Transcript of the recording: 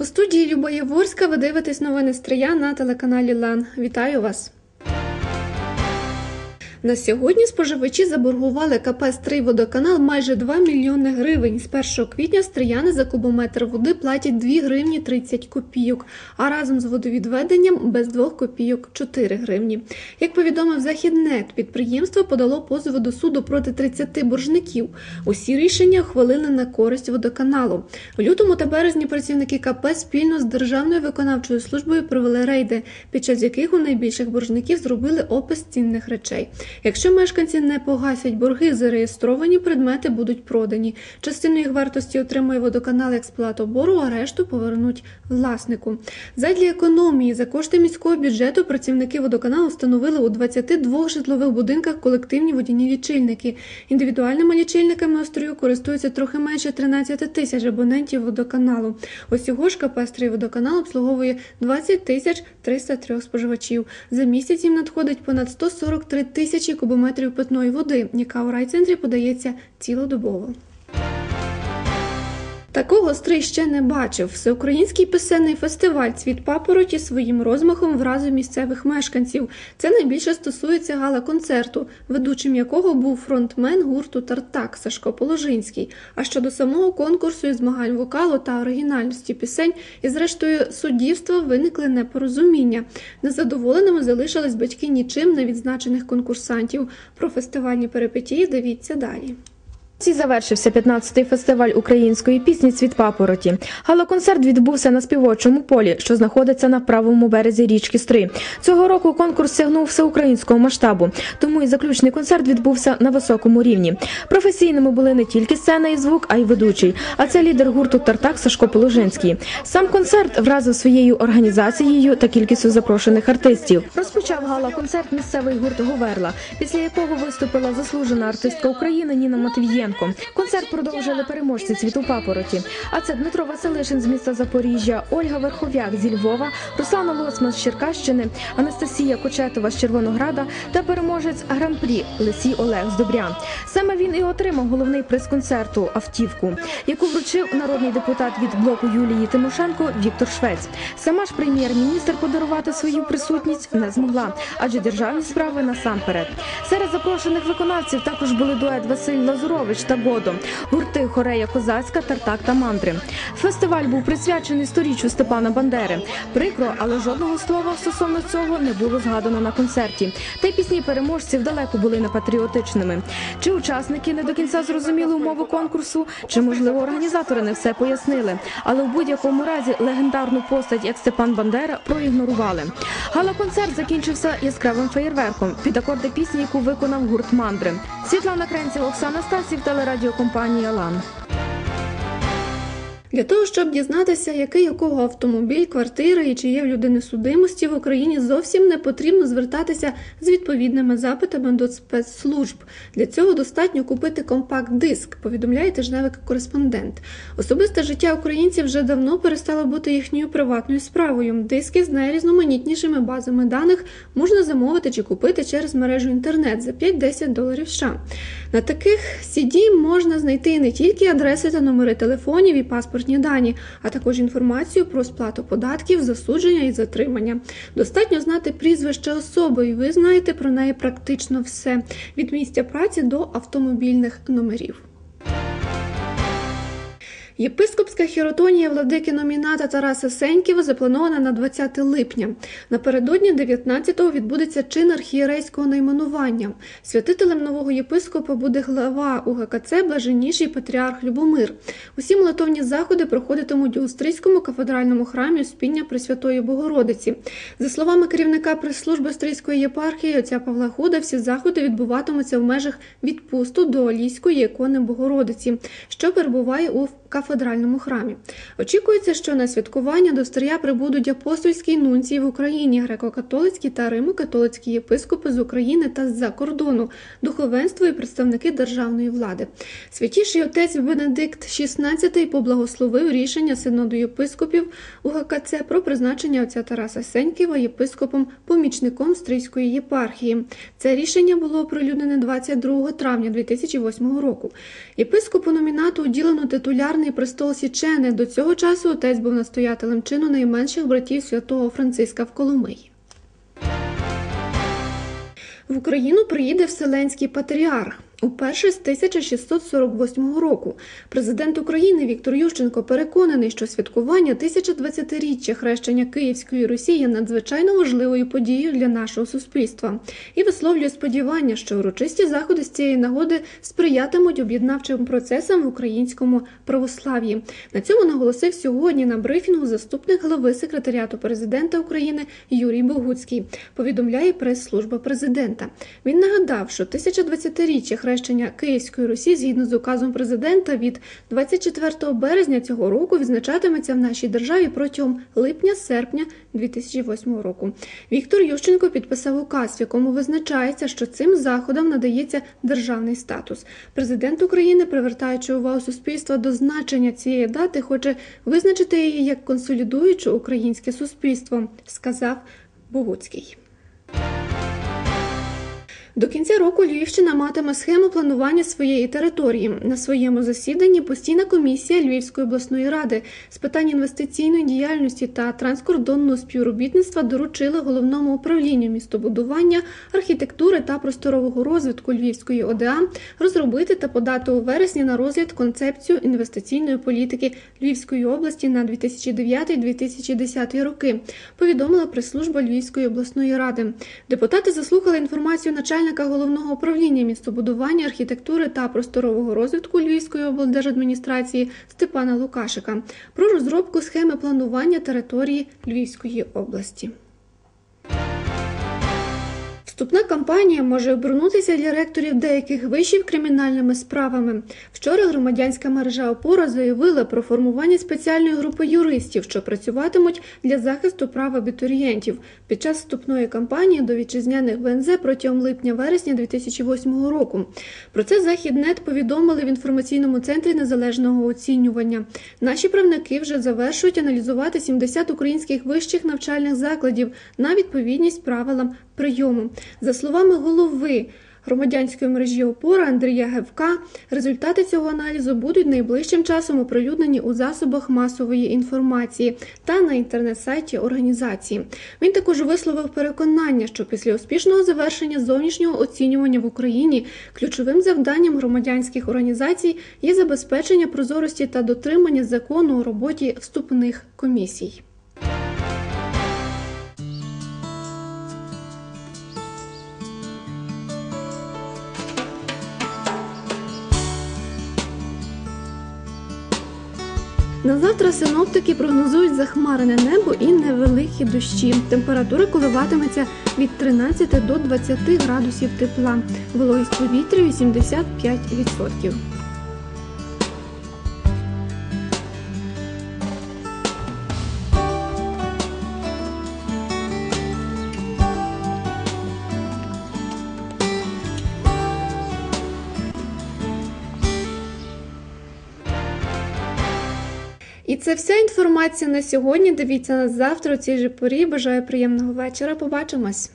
У студії Люба Яворська ви дивитесь новини Стрия на телеканалі Лан. Вітаю вас! На сьогодні споживачі заборгували КП «Стрий водоканал майже 2 мільйони гривень. З 1 квітня стрияни за кубометр води платять 2 гривні 30 копійок, а разом з водовідведенням без 2 копійок 4 гривні. Як повідомив Західнет, підприємство подало позови до суду проти 30 боржників. Усі рішення ухвалили на користь водоканалу. У лютому та березні працівники КП спільно з Державною виконавчою службою провели рейди, під час яких у найбільших боржників зробили опис цінних речей. Якщо мешканці не погасять борги, зареєстровані предмети будуть продані. Частину їх вартості отримує водоканал як сплату боргу, а решту повернуть власнику. Задля економії за кошти міського бюджету працівники водоканалу встановили у 22 житлових будинках колективні водяні лічильники. Індивідуальними лічильниками острою користуються трохи менше 13 тисяч абонентів водоканалу. Усього ж КП «Стрий водоканал обслуговує 20 тисяч 303 споживачів. За місяць їм надходить понад 143 тисячі кубометрів питної води, яка у райцентрі подається цілодобово. Такого Стрий ще не бачив. Всеукраїнський пісенний фестиваль Цвіт папороті своїм розмахом вразив місцевих мешканців. Це найбільше стосується гала-концерту, ведучим якого був фронтмен гурту Тартак Сашко Положинський. А щодо самого конкурсу і змагань вокалу та оригінальності пісень, і зрештою суддівства виникли непорозуміння. Незадоволеними залишились батьки нічим не відзначених конкурсантів. Про фестивальні перипетії дивіться далі. Ці завершився 15-й фестиваль української пісні Цвіт папороті. Галоконцерт відбувся на співочому полі, що знаходиться на правому березі річки Стри. Цього року конкурс сягнув всеукраїнського масштабу, тому і заключний концерт відбувся на високому рівні. Професійними були не тільки сцена і звук, а й ведучий. А це лідер гурту Тартак Сашко Положинський. Сам концерт вразив своєю організацією та кількістю запрошених артистів. Розпочав гала-концерт місцевий гурт Говерла, після якого виступила заслужена артистка України Ніна Матвієнко. Концерт продовжили переможці цвіту папороті. А це Дмитро Василишин з міста Запоріжжя, Ольга Верхов'як зі Львова, Руслана Лоцман з Черкащини, Анастасія Кочетова з Червонограда та переможець гран-прі Лисій Олег з Добря. Саме він і отримав головний приз концерту автівку, яку вручив народний депутат від блоку Юлії Тимошенко Віктор Швець. Сама ж прем'єр-міністр подарувати свою присутність не змогла, адже державні справи насамперед. Серед запрошених виконавців також були дует Василь Лазурович та Бодо, гурти Хорея Козацька, Тартак та Мандри. Фестиваль був присвячений сторіччю Степана Бандери. Прикро, але жодного слова стосовно цього не було згадано на концерті. Та й пісні переможців далеко були не патріотичними. Чи учасники не до кінця зрозуміли умови конкурсу, чи можливо організатори не все пояснили. Але в будь-якому разі легендарну постать, як Степан Бандера, проігнорували. Гала-концерт закінчився яскравим феєрверком під акорди пісні, яку виконав гурт Мандри. Світлана Кренцева, Оксана Стасів, телерадіокомпанія Лан. Для того, щоб дізнатися, який у кого автомобіль, квартира і чи є в людини судимості в Україні, зовсім не потрібно звертатися з відповідними запитами до спецслужб. Для цього достатньо купити компакт-диск, повідомляє тижневик кореспондент. Особисте життя українців вже давно перестало бути їхньою приватною справою. Диски з найрізноманітнішими базами даних можна замовити чи купити через мережу інтернет за 5-10 доларів США. На таких CD можна знайти не тільки адреси та номери телефонів і паспорт паспортні дані, а також інформацію про сплату податків, засудження і затримання. Достатньо знати прізвище особи, і ви знаєте про неї практично все від місця праці до автомобільних номерів. Єпископська хіротонія владики номіната Тараса Сеньківа запланована на 20 липня. Напередодні 19-го відбудеться чин архієрейського найменування. Святителем нового єпископа буде глава УГКЦ Блаженніший патріарх Любомир. Усі молитовні заходи проходитимуть у Острийському кафедральному храмі Успіння Пресвятої Богородиці. За словами керівника прес-служби Острийської єпархії отця Павла Худа, всі заходи відбуватимуться в межах відпусту до Олійської ікони Богородиці, що перебуває у кафедральному храмі. Очікується, що на святкування до Стрия прибудуть апостольські нунції в Україні, греко-католицькі та римо-католицькі єпископи з України та з-за кордону, духовенство і представники державної влади. Святіший отець Бенедикт XVI поблагословив рішення синоду єпископів УГКЦ про призначення отця Тараса Сеньківа єпископом помічником Стрийської єпархії. Це рішення було оприлюднене 22 травня 2008 року. Єпископу номінату уділено титулярний престол Січени. До цього часу отець був настоятелем чину найменших братів святого Франциска в Коломиї. В Україну приїде Вселенський патріарх. Уперше з 1648 року президент України Віктор Ющенко переконаний, що святкування 1020-річчя хрещення Київської Русі є надзвичайно важливою подією для нашого суспільства і висловлює сподівання, що урочисті заходи з цієї нагоди сприятимуть об'єднавчим процесам в українському православ'ї. На цьому наголосив сьогодні на брифінгу заступник глави секретаріату президента України Юрій Богуцький. Повідомляє прес-служба президента. Він нагадав, що 1020-річчя хрещення Київської Русі згідно з указом президента від 24 березня цього року відзначатиметься в нашій державі протягом липня-серпня 2008 року. Віктор Ющенко підписав указ, в якому визначається, що цим заходам надається державний статус. Президент України, привертаючи увагу суспільства до значення цієї дати, хоче визначити її як консолідуючу українське суспільство, сказав Богуцький. До кінця року Львівщина матиме схему планування своєї території. На своєму засіданні постійна комісія Львівської обласної ради з питань інвестиційної діяльності та транскордонного співробітництва доручила головному управлінню містобудування, архітектури та просторового розвитку Львівської ОДА розробити та подати у вересні на розгляд концепцію інвестиційної політики Львівської області на 2009-2010 роки. Повідомила прес-служба Львівської обласної ради. Депутати заслухали інформацію начальника головного управління містобудування, архітектури та просторового розвитку Львівської облдержадміністрації Степана Лукашика про розробку схеми планування території Львівської області. Вступна кампанія може обернутися для ректорів деяких вишів кримінальними справами. Вчора громадянська мережа опора заявила про формування спеціальної групи юристів, що працюватимуть для захисту прав абітурієнтів під час вступної кампанії до вітчизняних ВНЗ протягом липня-вересня 2008 року. Про це Західнет повідомили в інформаційному центрі незалежного оцінювання. Наші правники вже завершують аналізувати 70 українських вищих навчальних закладів на відповідність правилам прийому. За словами голови громадянської мережі опора Андрія Гевка, результати цього аналізу будуть найближчим часом оприлюднені у засобах масової інформації та на інтернет-сайті організації. Він також висловив переконання, що після успішного завершення зовнішнього оцінювання в Україні ключовим завданням громадянських організацій є забезпечення прозорості та дотримання закону у роботі вступних комісій. На завтра синоптики прогнозують захмарене небо і невеликі дощі. Температура коливатиметься від 13 до 20 градусів тепла. Вологість повітря 85%. Це вся інформація на сьогодні. Дивіться нас завтра у цій же порі. Бажаю приємного вечора. Побачимось.